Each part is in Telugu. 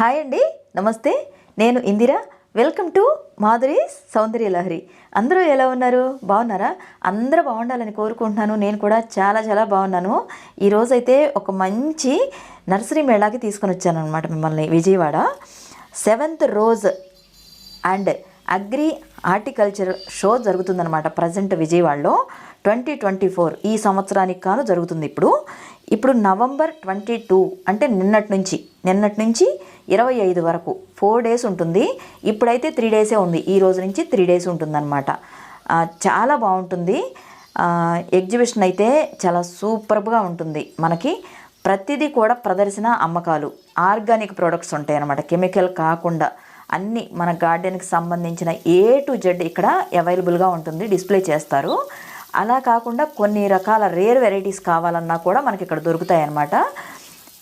హాయ్ అండి నమస్తే. నేను Indira. Welcome to Madhuri Soundarya Lahari. అందరూ ఎలా ఉన్నారు? బాగున్నారా? అందరూ బాగుండాలని కోరుకుంటున్నాను. నేను కూడా చాలా చాలా బాగున్నాను. ఈరోజైతే ఒక మంచి నర్సరీ మేళాకి తీసుకొని వచ్చాను అనమాట మిమ్మల్ని Vijayawada. Seventh rose and agri horticulture show జరుగుతుందన్నమాట ప్రజెంట్ విజయవాడలో. ట్వంటీ ట్వంటీ ఫోర్ ఈ సంవత్సరానికి కాను జరుగుతుంది ఇప్పుడు. ఇప్పుడు నవంబర్ ట్వంటీ టూ అంటే నిన్నటి నుంచి నిన్నటి నుంచి ఇరవై ఐదు వరకు ఫోర్ డేస్ ఉంటుంది. ఇప్పుడైతే త్రీ డేసే ఉంది. ఈ రోజు నుంచి త్రీ డేస్ ఉంటుందన్నమాట. చాలా బాగుంటుంది. ఎగ్జిబిషన్ అయితే చాలా సూపర్గా ఉంటుంది. మనకి ప్రతిదీ కూడా ప్రదర్శన అమ్మకాలు ఆర్గానిక్ ప్రొడక్ట్స్ ఉంటాయి అన్నమాట. కెమికల్ కాకుండా అన్నీ మన గార్డెన్కి సంబంధించిన ఏ టు జెడ్ ఇక్కడ అవైలబుల్గా ఉంటుంది డిస్ప్లే చేస్తారు. అలా కాకుండా కొన్ని రకాల రేర్ వెరైటీస్ కావాలన్నా కూడా మనకి ఇక్కడ దొరుకుతాయి అన్నమాట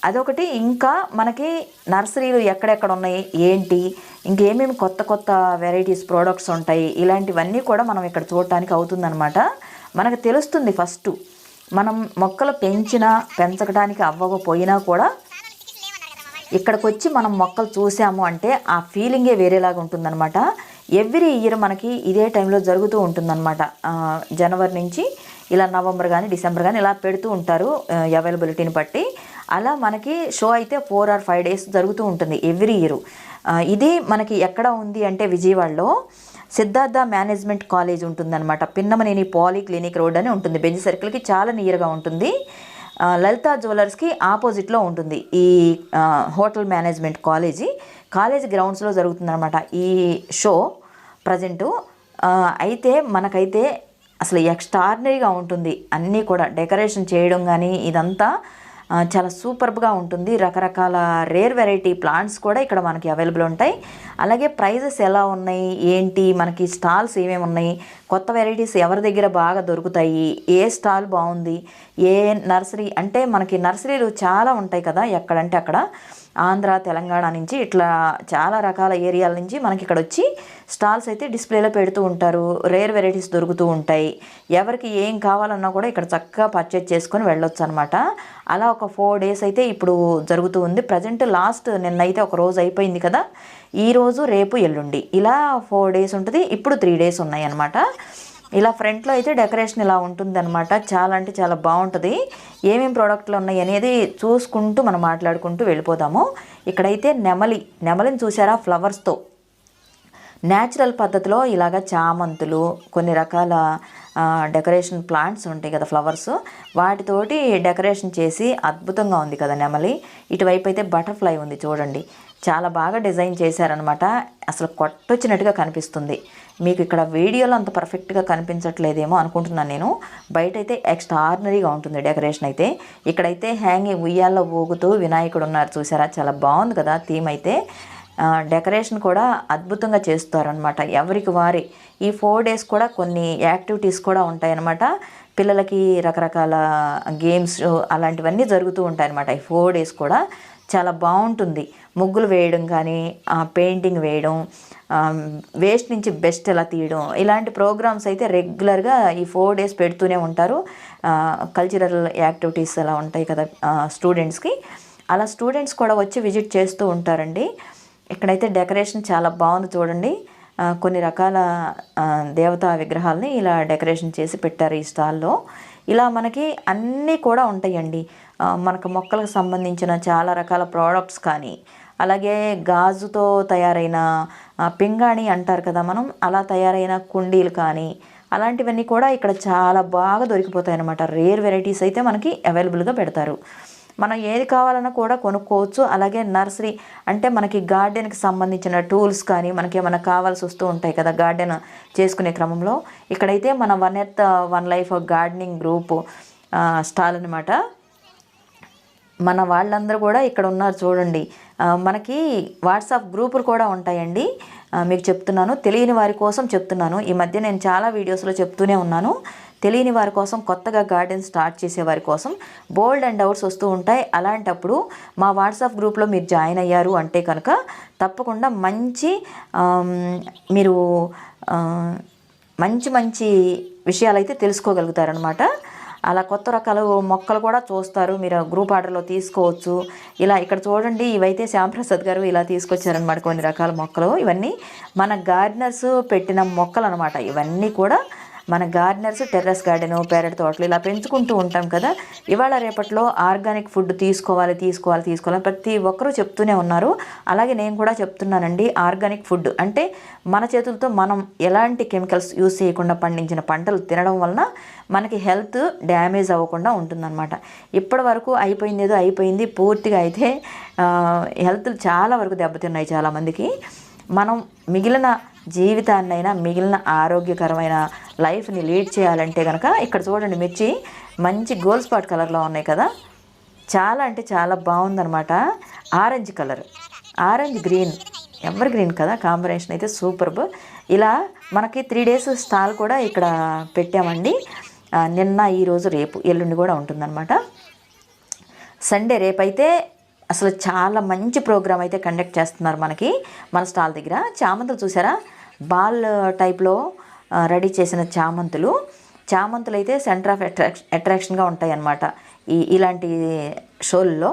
అదొకటి ఇంకా మనకి నర్సరీలు ఎక్కడెక్కడ ఉన్నాయి ఏంటి ఇంకేమేమి కొత్త కొత్త వెరైటీస్ ప్రోడక్ట్స్ ఉంటాయి ఇలాంటివన్నీ కూడా మనం ఇక్కడ చూడటానికి అవుతుందన్నమాట. మనకు తెలుస్తుంది ఫస్ట్ మనం మొక్కలు పెంచినా పెంచడానికి అవ్వకపోయినా కూడా ఇక్కడికి వచ్చి మనం మొక్కలు చూసాము అంటే ఆ ఫీలింగే వేరేలాగా ఉంటుందన్నమాట. ఎవ్రీ ఇయర్ మనకి ఇదే టైంలో జరుగుతూ ఉంటుందన్నమాట. జనవరి నుంచి ఇలా నవంబర్ కానీ డిసెంబర్ కానీ ఇలా పెడుతూ ఉంటారు అవైలబిలిటీని బట్టి. అలా మనకి షో అయితే ఫోర్ ఆర్ ఫైవ్ డేస్ జరుగుతూ ఉంటుంది ఎవ్రీ ఇయర్. ఇది మనకి ఎక్కడ ఉంది అంటే విజయవాడలో సిద్ధార్థ మేనేజ్మెంట్ కాలేజ్ ఉంటుందన్నమాట. పిన్నమనేని పాలీ క్లినిక్ రోడ్ అని ఉంటుంది. బెంజ్ సర్కిల్కి చాలా నియర్గా ఉంటుంది. లలితా జ్యువెలర్స్కి ఆపోజిట్లో ఉంటుంది. ఈ హోటల్ మేనేజ్మెంట్ కాలేజీ. కాలేజ్ గ్రౌండ్స్లో జరుగుతుందన్నమాట ఈ షో ప్రజెంటు. అయితే మనకైతే అసలు ఎక్స్ట్రాడినరీగా ఉంటుంది. అన్నీ కూడా డెకరేషన్ చేయడం కానీ ఇదంతా చాలా సూపర్బ్గా ఉంటుంది. రకరకాల రేర్ వెరైటీ ప్లాంట్స్ కూడా ఇక్కడ మనకి అవైలబుల్ ఉంటాయి. అలాగే ప్రైజెస్ ఎలా ఉన్నాయి? ఏంటి? మనకి స్టాల్స్ ఏమేమి ఉన్నాయి? కొత్త వెరైటీస్ ఎవరి దగ్గర బాగా దొరుకుతాయి? ఏ స్టాల్ బాగుంది? ఏ నర్సరీ అంటే మనకి నర్సరీలు చాలా ఉంటాయి కదా ఎక్కడంటే అక్కడ. ఆంధ్ర తెలంగాణ నుంచి ఇట్లా చాలా రకాల ఏరియాల నుంచి మనకి ఇక్కడ వచ్చి స్టాల్స్ అయితే డిస్ప్లేలో పెడుతూ ఉంటారు. రేర్ వెరైటీస్ దొరుకుతూ ఉంటాయి. ఎవరికి ఏం కావాలన్నా కూడా ఇక్కడ చక్కగా పర్చేజ్ చేసుకొని వెళ్ళొచ్చు అనమాట అలా ఒక ఫోర్ డేస్ అయితే ఇప్పుడు జరుగుతూ ఉంది. ప్రజెంట్ లాస్ట్ నిన్నైతే ఒక రోజు అయిపోయింది కదా. ఈరోజు రేపు ఎల్లుండి. ఇలా ఫోర్ డేస్ ఉంటుంది. ఇప్పుడు త్రీ డేస్ ఉన్నాయి అనమాట ఇలా ఫ్రంట్లో అయితే డెకరేషన్ ఇలా ఉంటుంది అనమాట చాలా అంటే చాలా బాగుంటుంది. ఏమేమి ప్రోడక్ట్లు ఉన్నాయి అనేది చూసుకుంటూ మనం మాట్లాడుకుంటూ వెళ్ళిపోదాము. ఇక్కడైతే నెమలి. నెమలిని చూసారా? ఫ్లవర్స్తో న్యాచురల్ పద్ధతిలో ఇలాగ చామంతులు కొన్ని రకాల డెకరేషన్ ప్లాంట్స్ ఉంటాయి కదా ఫ్లవర్స్ వాటితోటి డెకరేషన్ చేసి అద్భుతంగా ఉంది కదా నెమలి. ఇటువైపు అయితే బటర్ఫ్లై ఉంది చూడండి. చాలా బాగా డిజైన్ చేశారనమాట అసలు కొట్టొచ్చినట్టుగా కనిపిస్తుంది. మీకు ఇక్కడ వీడియోలో అంత పర్ఫెక్ట్గా కనిపించట్లేదేమో అనుకుంటున్నాను నేను. బయట అయితే ఎక్స్ట్రాడినరీగా ఉంటుంది డెకరేషన్ అయితే. ఇక్కడైతే హ్యాంగింగ్ ఉయ్యాల్లో ఊగుతూ వినాయకుడు ఉన్నారు చూసారా? చాలా బాగుంది కదా థీమ్ అయితే. డెకరేషన్ కూడా అద్భుతంగా చేస్తారనమాట ఎవరికి వారి ఈ ఫోర్ డేస్ కూడా కొన్ని యాక్టివిటీస్ కూడా ఉంటాయన్నమాట. పిల్లలకి రకరకాల గేమ్స్ అలాంటివన్నీ జరుగుతూ ఉంటాయన్నమాట. ఈ ఫోర్ డేస్ కూడా చాలా బాగుంటుంది. ముగ్గులు వేయడం కానీ పెయింటింగ్ వేయడం వేస్ట్ నుంచి బెస్ట్ ఎలా తీయడం ఇలాంటి ప్రోగ్రామ్స్ అయితే రెగ్యులర్గా ఈ ఫోర్ డేస్ పెడుతూనే ఉంటారు. కల్చరల్ యాక్టివిటీస్ అలా ఉంటాయి కదా స్టూడెంట్స్కి అలా స్టూడెంట్స్ కూడా వచ్చి విజిట్ చేస్తూ ఉంటారండి. ఇక్కడైతే డెకరేషన్ చాలా బాగుంది చూడండి. కొన్ని రకాల దేవతా విగ్రహాలని ఇలా డెకరేషన్ చేసి పెట్టారు ఈ స్టాల్లో. ఇలా మనకి అన్నీ కూడా ఉంటాయండి. మనకు మొక్కలకు సంబంధించిన చాలా రకాల ప్రోడక్ట్స్ కానీ అలాగే గాజుతో తయారైన పింగాణి అంటారు కదా మనం అలా తయారైన కుండీలు కానీ అలాంటివన్నీ కూడా ఇక్కడ చాలా బాగా దొరికిపోతాయి అన్నమాట రేర్ వెరైటీస్ అయితే మనకి అవైలబుల్గా పెడతారు. మనం ఏది కావాలన్నా కూడా కొనుక్కోవచ్చు. అలాగే నర్సరీ అంటే మనకి గార్డెన్కి సంబంధించిన టూల్స్ కానీ మనకి ఏమైనా కావాల్సి వస్తూ ఉంటాయి కదా గార్డెన్ చేసుకునే క్రమంలో. ఇక్కడైతే మన one earth one life gardening group stall అనమాట మన వాళ్ళందరూ కూడా ఇక్కడ ఉన్నారు చూడండి. మనకి వాట్సాప్ గ్రూపులు కూడా ఉంటాయండి. మీకు చెప్తున్నాను. తెలియని వారి కోసం చెప్తున్నాను. ఈ మధ్య నేను చాలా వీడియోస్లో చెప్తూనే ఉన్నాను. తెలియని వారి కోసం కొత్తగా గార్డెన్ స్టార్ట్ చేసే వారి కోసం బోల్డ్ అండ్ డౌట్స్ వస్తూ ఉంటాయి. అలాంటప్పుడు మా వాట్సాప్ గ్రూప్లో మీరు జాయిన్ అయ్యారు అంటే కనుక తప్పకుండా మంచి మీరు మంచి మంచి విషయాలైతే తెలుసుకోగలుగుతారనమాట అలా కొత్త రకాల మొక్కలు కూడా చూస్తారు. మీరు గ్రూప్ ఆర్డర్లో తీసుకోవచ్చు. ఇలా ఇక్కడ చూడండి ఇవైతే శ్యాంప్రసాద్ గారు ఇలా తీసుకొచ్చారనమాట కొన్ని రకాల మొక్కలు. ఇవన్నీ మన గార్డెనర్స్ పెట్టిన మొక్కలు అనమాట ఇవన్నీ కూడా మన గార్డెనర్స్ టెర్రస్ గార్డెను పేరట్ తోటలు ఇలా పెంచుకుంటూ ఉంటాం కదా. ఇవాళ రేపట్లో ఆర్గానిక్ ఫుడ్ తీసుకోవాలి తీసుకోవాలి తీసుకోవాలి ప్రతి ఒక్కరూ చెప్తూనే ఉన్నారు. అలాగే నేను కూడా చెప్తున్నానండి ఆర్గానిక్ ఫుడ్ అంటే మన చేతులతో మనం ఎలాంటి కెమికల్స్ యూస్ చేయకుండా పండించిన పంటలు తినడం వలన మనకి హెల్త్ డ్యామేజ్ అవ్వకుండా ఉంటుందన్నమాట. ఇప్పటి వరకు అయిపోయింది ఏదో అయిపోయింది పూర్తిగా అయితే హెల్త్ చాలా వరకు దెబ్బతిన్నాయి చాలామందికి. మనం మిగిలిన జీవితాన్నైనా మిగిలిన ఆరోగ్యకరమైన లైఫ్ని లీడ్ చేయాలంటే కనుక ఇక్కడ చూడండి మిర్చి మంచి గోల్డ్ స్పాట్ కలర్లో ఉన్నాయి కదా. చాలా అంటే చాలా బాగుందనమాట orange colour. Orange green. Ever green కదా? కాంబినేషన్ అయితే సూపర్బ్ ఇలా మనకి త్రీ డేస్ స్టాల్ కూడా ఇక్కడ పెట్టామండి. నిన్న ఈరోజు రేపు ఎల్లుండి కూడా ఉంటుందన్నమాట. సండే రేపైతే అసలు చాలా మంచి ప్రోగ్రామ్ అయితే కండక్ట్ చేస్తున్నారు మనకి మన స్టాల్ దగ్గర. చామంతులు చూసారా? బాల్ టైప్లో రెడీ చేసిన చామంతులు. చామంతులు అయితే సెంటర్ ఆఫ్ అట్రాక్షన్ అట్రాక్షన్గా ఉంటాయి అన్నమాట ఈ ఇలాంటి షోల్లో.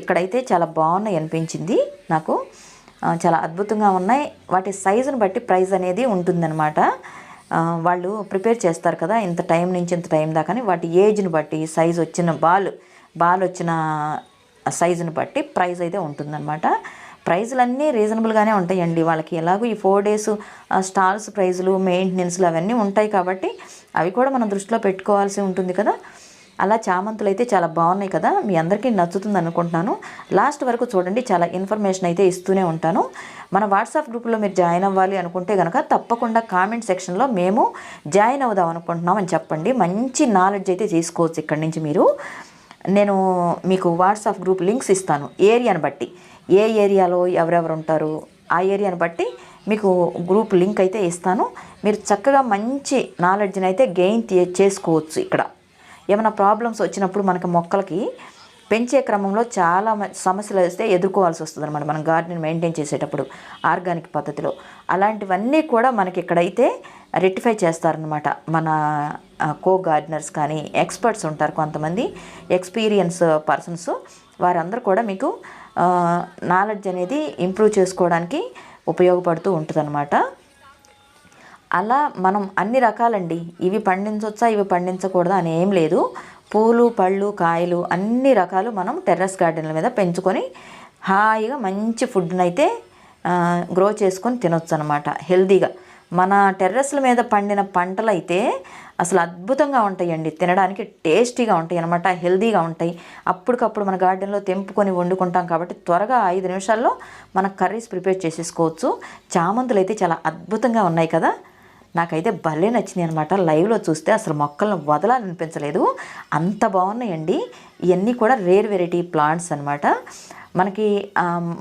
ఇక్కడైతే చాలా బాగున్నాయి అనిపించింది నాకు. చాలా అద్భుతంగా ఉన్నాయి. వాటి సైజుని బట్టి ప్రైస్ అనేది ఉంటుందన్నమాట. వాళ్ళు ప్రిపేర్ చేస్తారు కదా ఇంత టైం నుంచి ఇంత టైం దాకా వాటి ఏజ్ని బట్టి సైజ్ వచ్చిన బాల్ బాల్ వచ్చిన సైజుని బట్టి ప్రైస్ అయితే ఉంటుందన్నమాట. ప్రైజులన్నీ రీజనబుల్గానే ఉంటాయండి. వాళ్ళకి ఎలాగో ఈ ఫోర్ డేస్ స్టాల్స్ ప్రైజులు మెయింటెనెన్స్లు అవన్నీ ఉంటాయి కాబట్టి అవి కూడా మనం దృష్టిలో పెట్టుకోవాల్సి ఉంటుంది కదా. అలా చామంతులు అయితే చాలా బాగున్నాయి కదా. మీ అందరికీ నచ్చుతుంది అనుకుంటున్నాను. లాస్ట్ వరకు చూడండి చాలా ఇన్ఫర్మేషన్ అయితే ఇస్తూనే ఉంటాను. మన వాట్సాప్ గ్రూప్లో మీరు జాయిన్ అవ్వాలి అనుకుంటే కనుక తప్పకుండా కామెంట్ సెక్షన్లో మేము జాయిన్ అవుదాం అనుకుంటున్నాం అని చెప్పండి. మంచి నాలెడ్జ్ అయితే తీసుకోవచ్చు ఇక్కడి నుంచి మీరు. నేను మీకు వాట్సాప్ గ్రూప్ లింక్స్ ఇస్తాను ఏరియాని బట్టి. ఏ ఏరియాలో ఎవరెవరు ఉంటారు ఆ ఏరియాని బట్టి మీకు గ్రూప్ లింక్ అయితే ఇస్తాను. మీరు చక్కగా మంచి నాలెడ్జ్ని అయితే గెయిన్ చేసుకోవచ్చు ఇక్కడ. ఏమైనా ప్రాబ్లమ్స్ వచ్చినప్పుడు మనకి మొక్కలకి పెంచే క్రమంలో చాలా సమస్యలు వస్తే ఎదుర్కోవాల్సి వస్తుంది అనమాట మనం గార్డెన్ మెయింటైన్ చేసేటప్పుడు ఆర్గానిక్ పద్ధతిలో. అలాంటివన్నీ కూడా మనకి ఇక్కడైతే రెక్టిఫై చేస్తారనమాట మన కో గార్డెనర్స్ కానీ ఎక్స్పర్ట్స్ ఉంటారు కొంతమంది ఎక్స్పీరియన్స్ పర్సన్స్. వారందరూ కూడా మీకు నాలెడ్జ్ అనేది ఇంప్రూవ్ చేసుకోవడానికి ఉపయోగపడుతూ ఉంటుందన్నమాట. అలా మనం అన్ని రకాలండి. ఇవి పండించవచ్చా ఇవి పండించకూడదా అని ఏం లేదు. పూలు పళ్ళు కాయలు అన్ని రకాలు మనం టెర్రస్ గార్డెన్ల మీద పెంచుకొని హాయిగా మంచి ఫుడ్ని అయితే గ్రో చేసుకొని తినొచ్చు అనమాట హెల్తీగా. మన టెర్రస్ల మీద పండిన పంటలు అయితే అసలు అద్భుతంగా ఉంటాయండి. తినడానికి టేస్టీగా ఉంటాయి అనమాట హెల్తీగా ఉంటాయి. అప్పటికప్పుడు మన గార్డెన్లో తెంపుకొని వండుకుంటాం కాబట్టి త్వరగా ఐదు నిమిషాల్లో మన కర్రీస్ ప్రిపేర్ చేసేసుకోవచ్చు. చామంతులు అయితే చాలా అద్భుతంగా ఉన్నాయి కదా. నాకైతే భలే నచ్చింది అనమాట లైవ్లో చూస్తే అసలు మొక్కలను వదలాలనిపించలేదు. అంత బాగున్నాయండి. ఇవన్నీ కూడా రేర్ వెరైటీ ప్లాంట్స్ అనమాట మనకి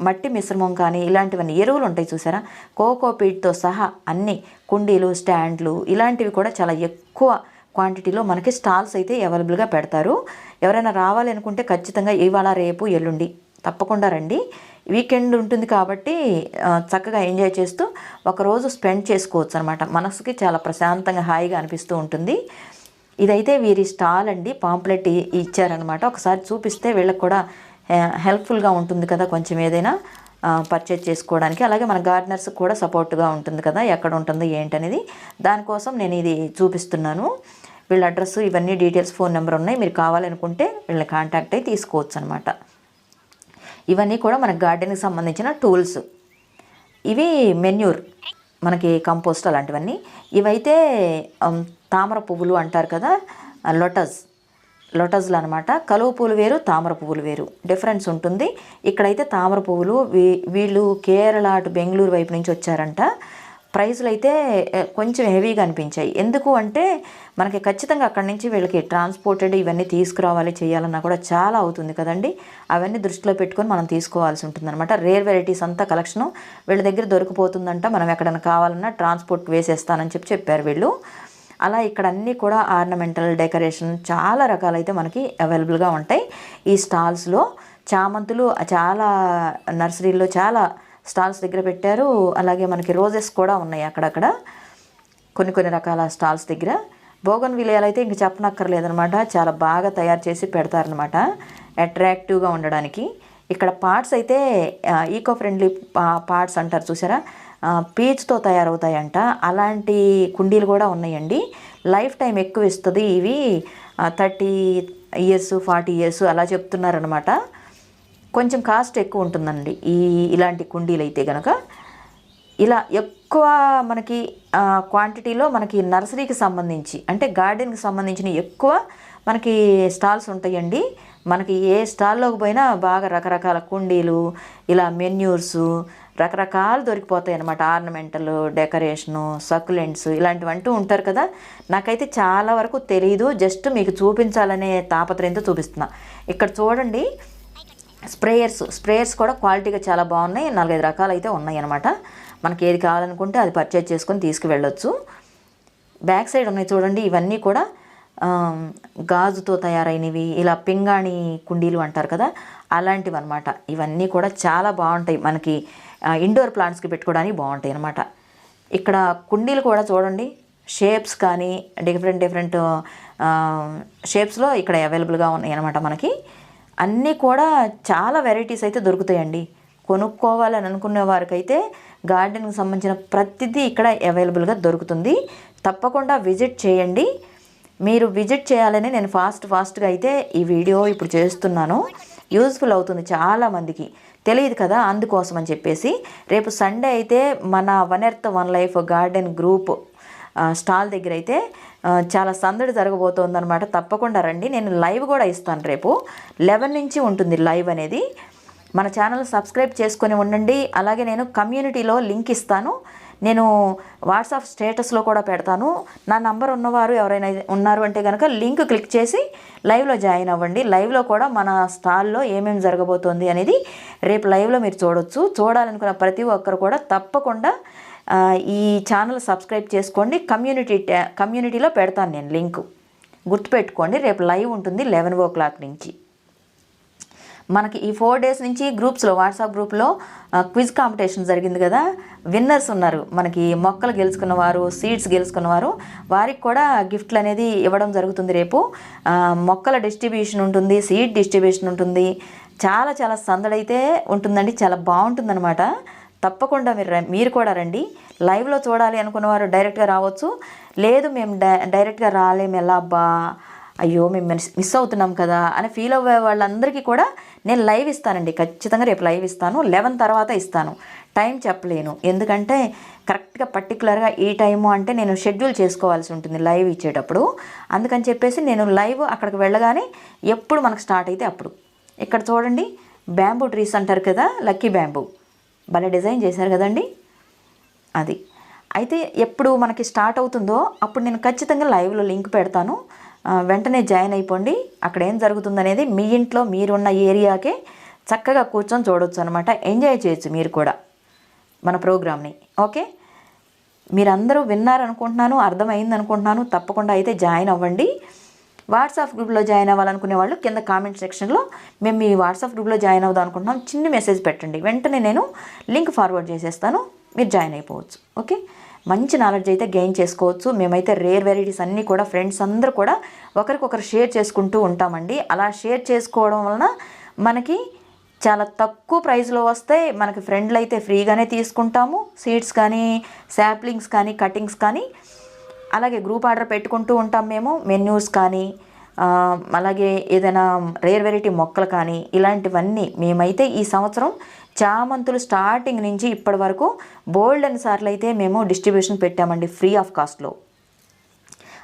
మట్టి మిశ్రమం కానీ ఇలాంటివన్నీ ఎరువులు ఉంటాయి చూసారా? కోకోపీట్తో సహా అన్ని కుండీలు స్టాండ్లు ఇలాంటివి కూడా చాలా ఎక్కువ క్వాంటిటీలో మనకి స్టాల్స్ అయితే అవైలబుల్గా పెడతారు. ఎవరైనా రావాలి అనుకుంటే ఖచ్చితంగా ఇవాళ రేపు ఎల్లుండి తప్పకుండా రండి. వీకెండ్ ఉంటుంది కాబట్టి చక్కగా ఎంజాయ్ చేస్తూ ఒకరోజు స్పెండ్ చేసుకోవచ్చు అనమాట మనసుకి చాలా ప్రశాంతంగా హాయిగా అనిపిస్తూ ఉంటుంది. ఇదైతే వీరి స్టాల్ అండి. పాంప్లెట్ ఇచ్చారనమాట ఒకసారి చూపిస్తే వీళ్ళకి కూడా హెల్ప్ఫుల్గా ఉంటుంది కదా కొంచెం ఏదైనా పర్చేజ్ చేసుకోవడానికి. అలాగే మన గార్డెనర్స్ కూడా సపోర్ట్గా ఉంటుంది కదా ఎక్కడ ఉంటుందో ఏంటనేది. దానికోసం నేను ఇది చూపిస్తున్నాను. వీళ్ళ అడ్రస్ ఇవన్నీ డీటెయిల్స్ ఫోన్ నెంబర్ ఉన్నాయి. మీరు కావాలనుకుంటే వీళ్ళని కాంటాక్ట్ అయి తీసుకోవచ్చు అనమాట ఇవన్నీ కూడా మన గార్డెన్కి సంబంధించిన టూల్స్. ఇవి మెన్యూర్ మనకి కంపోస్ట్ అలాంటివన్నీ. ఇవైతే తామర పువ్వులు అంటారు కదా లొటస్. లొటస్లు అనమాట కలువ పువ్వులు వేరు తామర పువ్వులు వేరు. డిఫరెన్స్ ఉంటుంది. ఇక్కడైతే తామర పువ్వులు వీ- వీళ్ళు కేరళ అటు బెంగళూరు వైపు నుంచి వచ్చారంట. ప్రైస్లు అయితే కొంచెం హెవీగా అనిపించాయి. ఎందుకు అంటే మనకి ఖచ్చితంగా అక్కడి నుంచి వీళ్ళకి ట్రాన్స్పోర్టెడ్ ఇవన్నీ తీసుకురావాలి చేయాలన్నా కూడా చాలా అవుతుంది కదండి. అవన్నీ దృష్టిలో పెట్టుకొని మనం తీసుకోవాల్సి ఉంటుందన్నమాట. రేర్ వెరైటీస్ అంతా కలెక్షను వీళ్ళ దగ్గర దొరికిపోతుందంట. మనం ఎక్కడైనా కావాలన్నా ట్రాన్స్పోర్ట్ వేసేస్తానని చెప్పి చెప్పారు వీళ్ళు. అలా ఇక్కడ అన్నీ కూడా ఆర్నమెంటల్ డెకరేషన్ చాలా రకాలైతే మనకి అవైలబుల్గా ఉంటాయి. ఈ స్టాల్స్లో చామంతులు చాలా నర్సరీల్లో చాలా స్టాల్స్ దగ్గర పెట్టారు. అలాగే మనకి రోజెస్ కూడా ఉన్నాయి అక్కడక్కడ. కొన్ని కొన్ని రకాల స్టాల్స్ దగ్గర. బోగన్ విలయాలు అయితే ఇంక చెప్పనక్కర్లేదనమాట చాలా బాగా తయారు చేసి పెడతారనమాట అట్రాక్టివ్గా ఉండడానికి. ఇక్కడ పార్ట్స్ అయితే ఈకో ఫ్రెండ్లీ పార్ట్స్ అంటారు చూసారా? పీచ్తో తయారవుతాయంట. అలాంటి కుండీలు కూడా ఉన్నాయండి. లైఫ్ టైం ఎక్కువ ఇస్తుంది ఇవి. థర్టీ ఇయర్స్ ఫార్టీ ఇయర్స్ అలా చెప్తున్నారనమాట కొంచెం కాస్ట్ ఎక్కువ ఉంటుందండి. ఈ ఇలాంటి కుండీలు అయితే కనుక ఇలా ఎక్కువ మనకి క్వాంటిటీలో మనకి నర్సరీకి సంబంధించి అంటే గార్డెన్కి సంబంధించిన ఎక్కువ మనకి స్టాల్స్ ఉంటాయండి. మనకి ఏ స్టాల్లోకి పోయినా బాగా రకరకాల కుండీలు ఇలా మెన్యూర్స్ రకరకాలు దొరికిపోతాయి అన్నమాట ఆర్నమెంటలు డెకరేషను సక్యులెంట్స్ ఇలాంటివి అంటూ ఉంటారు కదా. నాకైతే చాలా వరకు తెలియదు జస్ట్ మీకు చూపించాలనే తాపత్రయంతో చూపిస్తున్నా. ఇక్కడ చూడండి. స్ప్రేయర్స్ స్ప్రేయర్స్ కూడా క్వాలిటీగా చాలా బాగున్నాయి. నాలుగైదు రకాలు అయితే ఉన్నాయి అనమాట మనకి ఏది కావాలనుకుంటే అది పర్చేజ్ చేసుకొని తీసుకువెళ్ళొచ్చు. బ్యాక్ సైడ్ ఉన్నాయి చూడండి. ఇవన్నీ కూడా గాజుతో తయారైనవి ఇలా పింగాణి కుండీలు అంటారు కదా అలాంటివి అనమాట ఇవన్నీ కూడా చాలా బాగుంటాయి. మనకి ఇండోర్ ప్లాంట్స్కి పెట్టుకోవడానికి బాగుంటాయి అనమాట ఇక్కడ కుండీలు కూడా చూడండి. షేప్స్ కానీ డిఫరెంట్ డిఫరెంట్ షేప్స్లో ఇక్కడ అవైలబుల్గా ఉన్నాయి అనమాట మనకి. అన్నీ కూడా చాలా వెరైటీస్ అయితే దొరుకుతాయండి. కొనుక్కోవాలని అనుకునే వారికైతే గార్డెన్కి సంబంధించిన ప్రతిదీ ఇక్కడ అవైలబుల్గా దొరుకుతుంది. తప్పకుండా విజిట్ చేయండి. మీరు విజిట్ చేయాలని నేను ఫాస్ట్ ఫాస్ట్గా అయితే ఈ వీడియో ఇప్పుడు చేస్తున్నాను. యూజ్ఫుల్ అవుతుంది చాలామందికి తెలియదు కదా అందుకోసం అని చెప్పేసి. రేపు సండే అయితే మన one earth one life garden group stall దగ్గర అయితే చాలా సందడి జరగబోతోంది అనమాట తప్పకుండా రండి. నేను లైవ్ కూడా ఇస్తాను రేపు. లెవెన్ నుంచి ఉంటుంది లైవ్ అనేది. మన ఛానల్ సబ్స్క్రైబ్ చేసుకొని ఉండండి. అలాగే నేను కమ్యూనిటీలో లింక్ ఇస్తాను. నేను వాట్సాప్ స్టేటస్లో కూడా పెడతాను. నా నంబర్ ఉన్నవారు ఎవరైనా ఉన్నారు అంటే కనుక లింక్ క్లిక్ చేసి లైవ్లో జాయిన్ అవ్వండి. లైవ్లో కూడా మన స్టాల్లో ఏమేమి జరగబోతోంది అనేది రేపు లైవ్లో మీరు చూడొచ్చు. చూడాలనుకున్న ప్రతి ఒక్కరు కూడా తప్పకుండా ఈ ఛానల్ సబ్స్క్రైబ్ చేసుకోండి. కమ్యూనిటీ కమ్యూనిటీలో పెడతాను నేను లింక్. గుర్తుపెట్టుకోండి రేపు లైవ్ ఉంటుంది లెవెన్ ఓ క్లాక్ నుంచి. మనకి ఈ ఫోర్ డేస్ నుంచి గ్రూప్స్లో వాట్సాప్ గ్రూప్లో క్విజ్ కాంపిటీషన్ జరిగింది కదా. విన్నర్స్ ఉన్నారు. మనకి మొక్కలు గెలుచుకున్న వారు సీడ్స్ గెలుచుకున్న వారు వారికి కూడా గిఫ్ట్లు అనేది ఇవ్వడం జరుగుతుంది రేపు. మొక్కల డిస్ట్రిబ్యూషన్ ఉంటుంది సీడ్ డిస్ట్రిబ్యూషన్ ఉంటుంది. చాలా చాలా సందడైతే ఉంటుందండి. చాలా బాగుంటుందన్నమాట. తప్పకుండా మీరు ర- మీరు కూడా రండి. లైవ్లో చూడాలి అనుకున్న వారు డైరెక్ట్గా రావచ్చు. లేదు మేము డై డైరెక్ట్గా రాలేము. ఎలా అబ్బా? అయ్యో మేము మిస్ మిస్ అవుతున్నాం కదా అని ఫీల్ అవ్వే వాళ్ళందరికీ కూడా నేను లైవ్ ఇస్తానండి. ఖచ్చితంగా రేపు లైవ్ ఇస్తాను. లెవెన్ తర్వాత ఇస్తాను. టైం చెప్పలేను. ఎందుకంటే కరెక్ట్గా పర్టికులర్గా ఈ టైము అంటే నేను షెడ్యూల్ చేసుకోవాల్సి ఉంటుంది లైవ్ ఇచ్చేటప్పుడు. అందుకని చెప్పేసి నేను లైవ్ అక్కడికి వెళ్ళగానే ఎప్పుడు మనకు స్టార్ట్ అయితే అప్పుడు. ఇక్కడ చూడండి బ్యాంబూ ట్రీస్ అంటారు కదా లక్కీ బ్యాంబూ. భలే డిజైన్ చేశారు కదండి? అది. అయితే ఎప్పుడు మనకి స్టార్ట్ అవుతుందో అప్పుడు నేను ఖచ్చితంగా లైవ్లో లింక్ పెడతాను. వెంటనే జాయిన్ అయిపోండి. అక్కడ ఏం జరుగుతుందనేది మీ ఇంట్లో మీరున్న ఏరియాకే చక్కగా కూర్చొని చూడొచ్చు అనమాట ఎంజాయ్ చేయొచ్చు మీరు కూడా మన ప్రోగ్రామ్ని. ఓకే? మీరందరూ విన్నారనుకుంటున్నాను అర్థమైంది అనుకుంటున్నాను తప్పకుండా అయితే జాయిన్ అవ్వండి. వాట్సాప్ గ్రూప్లో జాయిన్ అవ్వాలనుకునే వాళ్ళు కింద కామెంట్ సెక్షన్లో మేము మీ వాట్సాప్ గ్రూప్లో జాయిన్ అవుదాం అనుకుంటున్నాం. చిన్న మెసేజ్ పెట్టండి. వెంటనే నేను లింక్ ఫార్వర్డ్ చేసేస్తాను. మీరు జాయిన్ అయిపోవచ్చు. ఓకే? మంచి నాలెడ్జ్ అయితే గెయిన్ చేసుకోవచ్చు. మేమైతే రేర్ వెరైటీస్ అన్నీ కూడా ఫ్రెండ్స్ అందరూ కూడా ఒకరికొకరు షేర్ చేసుకుంటూ ఉంటామండి. అలా షేర్ చేసుకోవడం వలన మనకి చాలా తక్కువ ప్రైస్లో వస్తే మనకి ఫ్రెండ్లు అయితే ఫ్రీగానే తీసుకుంటాము. సీడ్స్ కానీ శాప్లింగ్స్ కానీ కటింగ్స్ కానీ అలాగే గ్రూప్ ఆర్డర్ పెట్టుకుంటూ ఉంటాం మేము. మెన్యూస్ కానీ అలాగే ఏదైనా రేర్ వెరైటీ మొక్కలు కానీ ఇలాంటివన్నీ మేమైతే ఈ సంవత్సరం చామంతులు స్టార్టింగ్ నుంచి ఇప్పటి వరకు బోల్డ్ అని సార్లు అయితే మేము డిస్ట్రిబ్యూషన్ పెట్టామండి ఫ్రీ ఆఫ్ కాస్ట్లో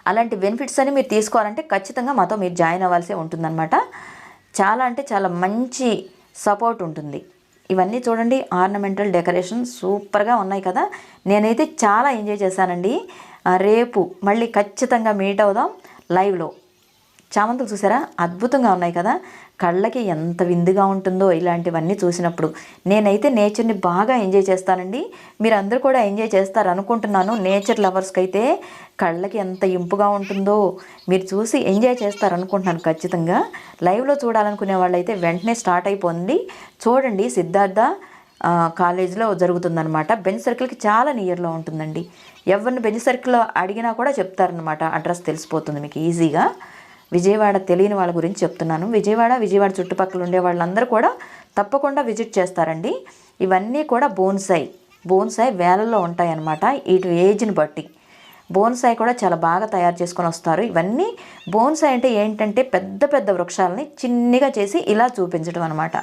అలాంటి బెనిఫిట్స్ అని మీరు తీసుకోవాలంటే ఖచ్చితంగా మాతో మీరు జాయిన్ అవ్వాల్సి ఉంటుందన్నమాట. చాలా అంటే చాలా మంచి సపోర్ట్ ఉంటుంది. ఇవన్నీ చూడండి ఆర్నమెంటల్ డెకరేషన్ సూపర్గా ఉన్నాయి కదా. నేనైతే చాలా ఎంజాయ్ చేశానండి. రేపు మళ్ళీ ఖచ్చితంగా మీట్ అవుదాం లైవ్లో. చామంతులు చూసారా? అద్భుతంగా ఉన్నాయి కదా? కళ్ళకి ఎంత విందుగా ఉంటుందో ఇలాంటివన్నీ చూసినప్పుడు. నేనైతే నేచర్ని బాగా ఎంజాయ్ చేస్తానండి. మీరు అందరూ కూడా ఎంజాయ్ చేస్తారు అనుకుంటున్నాను నేచర్ లవర్స్కి అయితే కళ్ళకి ఎంత ఇంపుగా ఉంటుందో మీరు చూసి ఎంజాయ్ చేస్తారు అనుకుంటున్నాను ఖచ్చితంగా. లైవ్లో చూడాలనుకునే వాళ్ళైతే వెంటనే స్టార్ట్ అయిపోయింది చూడండి సిద్ధార్థ కాలేజీలో జరుగుతుందనమాట బెంచ్ సర్కిల్కి చాలా నియర్లో ఉంటుందండి. ఎవరిని బెంచ్ సర్కిల్లో అడిగినా కూడా చెప్తారనమాట అడ్రస్ తెలిసిపోతుంది మీకు ఈజీగా. విజయవాడ తెలియని వాళ్ళ గురించి చెప్తున్నాను. విజయవాడ విజయవాడ చుట్టుపక్కల ఉండే వాళ్ళందరూ కూడా తప్పకుండా విజిట్ చేస్తారండి. ఇవన్నీ కూడా బోన్సాయి. బోన్సాయి వేలల్లో ఉంటాయన్నమాట. ఇటు ఏజ్ని బట్టి. బోన్సాయి కూడా చాలా బాగా తయారు చేసుకొని వస్తారు. ఇవన్నీ బోన్సాయి అంటే ఏంటంటే పెద్ద పెద్ద వృక్షాలని చిన్నగా చేసి ఇలా చూపించడం అనమాట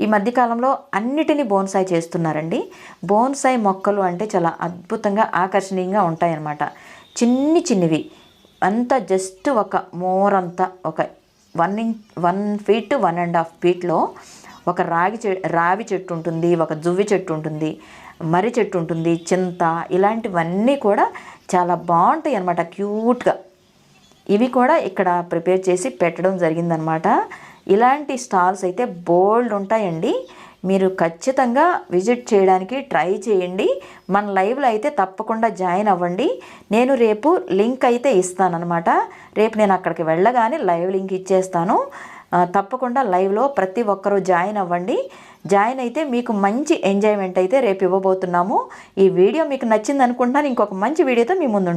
ఈ మధ్యకాలంలో అన్నిటినీ బోన్సాయి చేస్తున్నారండి. బోన్సాయి మొక్కలు అంటే చాలా అద్భుతంగా ఆకర్షణీయంగా ఉంటాయన్నమాట. చిన్ని చిన్నవి. అంతా జస్ట్ ఒక మోరంతా ఒక one inch one feet one and half ఫీట్లో ఒక రాగి చె రావి చెట్టు ఉంటుంది ఒక జువ్వి చెట్టు ఉంటుంది మర్రి చెట్టు ఉంటుంది చింత ఇలాంటివన్నీ కూడా చాలా బాగుంటాయి అన్నమాట క్యూట్గా. ఇవి కూడా ఇక్కడ ప్రిపేర్ చేసి పెట్టడం జరిగిందనమాట ఇలాంటి స్టాల్స్ అయితే బోల్డ్ ఉంటాయండి. మీరు ఖచ్చితంగా విజిట్ చేయడానికి ట్రై చేయండి. మన లైవ్లో అయితే తప్పకుండా జాయిన్ అవ్వండి. నేను రేపు లింక్ అయితే ఇస్తానన్నమాట. రేపు నేను అక్కడికి వెళ్ళగానే లైవ్ లింక్ ఇచ్చేస్తాను. తప్పకుండా లైవ్లో ప్రతి ఒక్కరూ జాయిన్ అవ్వండి. జాయిన్ అయితే మీకు మంచి ఎంజాయ్మెంట్ అయితే రేపు ఇవ్వబోతున్నాము. ఈ వీడియో మీకు నచ్చింది అనుకుంటున్నాను ఇంకొక మంచి వీడియోతో మీ ముందు